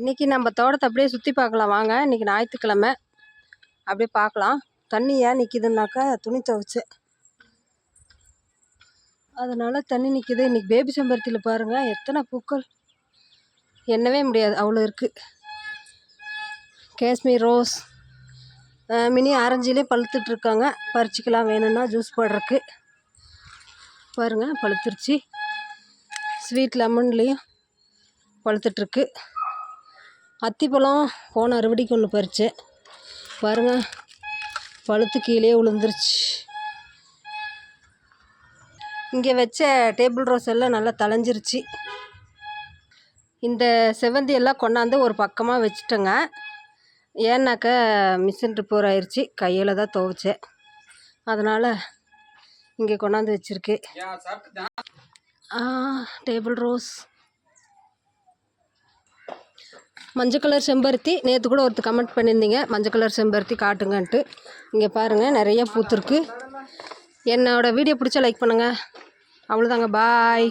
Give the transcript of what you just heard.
இன்றைக்கி நம்ம தோட்டத்தை அப்படியே சுற்றி பார்க்கலாம். வாங்க இன்றைக்கி ஞாயிற்றுக்கிழமை. அப்படியே பார்க்கலாம். தண்ணி ஏன் நிற்கிதுன்னாக்கா துணி துவைச்சேன் அதனால் தண்ணி நிற்கிது இன்றைக்கி பேபி செம்பருத்தியில் பாருங்கள் எத்தனை பூக்கள். எண்ணவே முடியாது அவ்வளோ இருக்குது காஷ்மீர் ரோஸ். மினி ஆரஞ்சிலே பழுத்துட்ருக்காங்க பறிச்சிக்கலாம் வேணும்னா ஜூஸ் போடுறக்கு பாருங்கள் பழுத்துருச்சு. ஸ்வீட் லெமன்லேயும் பழுத்துட்ருக்கு அத்திப்பழம் போன அறுவடைக்கு ஒன்று பறித்தேன் பாருங்கள் பழுத்து கீழே விழுந்துருச்சு இங்கே வச்ச டேபிள் ரோஸ் எல்லாம் நல்லா தளைஞ்சிருச்சு இந்த செவ்வந்தி எல்லாம் கொண்டாந்து ஒரு பக்கமாக வச்சுட்டேங்க. ஏன்னாக்கா மிஷின் ரிப்பேர் ஆயிடுச்சு கையில் தான் துவைச்சேன் அதனால் இங்கே கொண்டாந்து வச்சுருக்கு. டேபிள் ரோஸ் மஞ்சள் கலர் செம்பருத்தி. நேற்று கூட ஒருத்தர் கமெண்ட் பண்ணியிருந்தீங்க. மஞ்சள் கலர் செம்பருத்தி காட்டுங்கன்ட்டு. இங்கே பாருங்கள் நிறைய பூத்துருக்கு. என்னோடய வீடியோ பிடிச்சா லைக் பண்ணுங்கள் அவ்வளோதாங்க பாய்